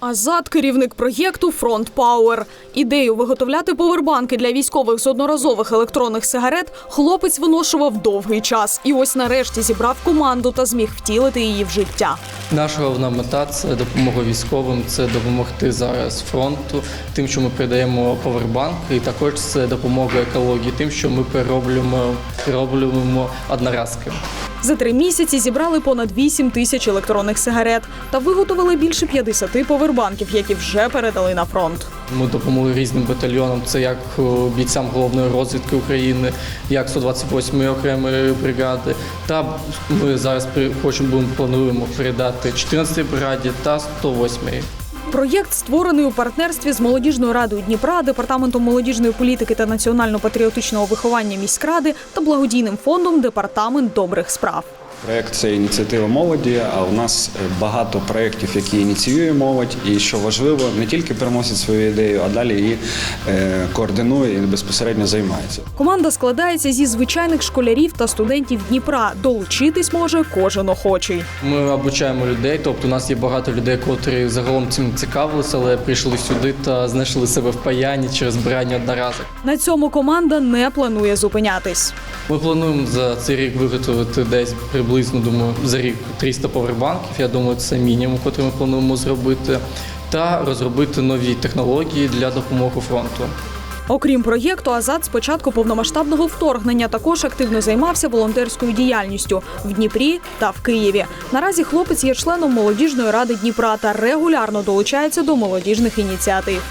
Азат, керівник проєкту Фронт Пауер. Ідею виготовляти повербанки для військових з одноразових електронних сигарет хлопець виношував довгий час. І ось нарешті зібрав команду та зміг втілити її в життя. Наша головна мета це допомога військовим, це допомогти зараз фронту, тим, що ми передаємо повербанк, і також це допомога екології, тим, що ми перероблюємо, перероблюємо одноразки. За три місяці зібрали понад 8 тисяч електронних сигарет та виготовили більше 50 повербанків, які вже передали на фронт. Ми допомогли різним батальйонам. Це як е, бійцям головної розвідки України, як 128-ї окремої бригади. Та ми зараз хочемо будемо плануємо передати 14-й бригаді та 108-й. Проєкт створений у партнерстві з молодіжною радою Дніпра, департаментом молодіжної політики та національно-патріотичного виховання міськради та благодійним фондом Департамент добрих справ. Проект це ініціатива молоді, а у нас е, багато проєктів, які ініціює молодь, і що важливо, не тільки приносить свою ідею, а далі її е, координує і безпосередньо займається. Команда складається зі звичайних школярів та студентів Дніпра. Долучитись може кожен охочий. Ми обучаємо людей, тобто у нас є багато людей, котрі загалом цим цікавилися, але прийшли сюди та знайшли себе в паянні через збирання одноразок. На цьому команда не планує зупинятись. Ми плануємо за цей рік виготовити десь приблизно думаю, за рік 300 повербанків. Я думаю, це мінімум, який ми плануємо зробити, та розробити нові технології для допомоги фронту. Окрім проєкту, Азат з початку повномасштабного вторгнення також активно займався волонтерською діяльністю в Дніпрі та в Києві. Наразі хлопець є членом молодіжної ради Дніпра та регулярно долучається до молодіжних ініціатив.